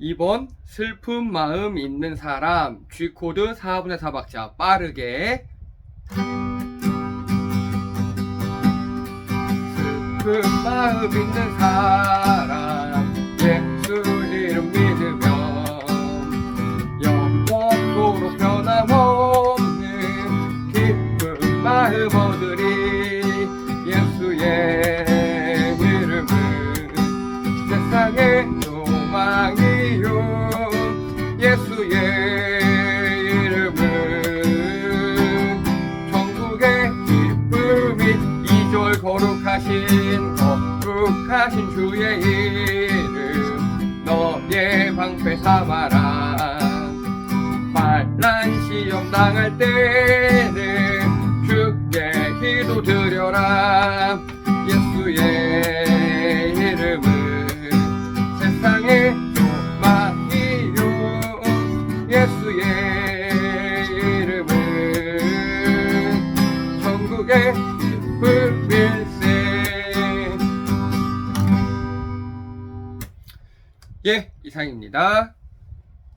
2번 슬픈 마음 있는 사람 G코드 4분의 4박자 빠르게. 슬픈 마음 있는 사람 예수 이름 믿으면 영원토록 변함없는 기쁜 마음 얻으리 거룩하신 거룩하신 주의 이름 너의 방패 삼아라. 반란 시험 당할 때는 주께 기도 드려라. 예수의 이름은 세상의 소망이요. 예수의 이름은 천국의 기쁨 예 이상입니다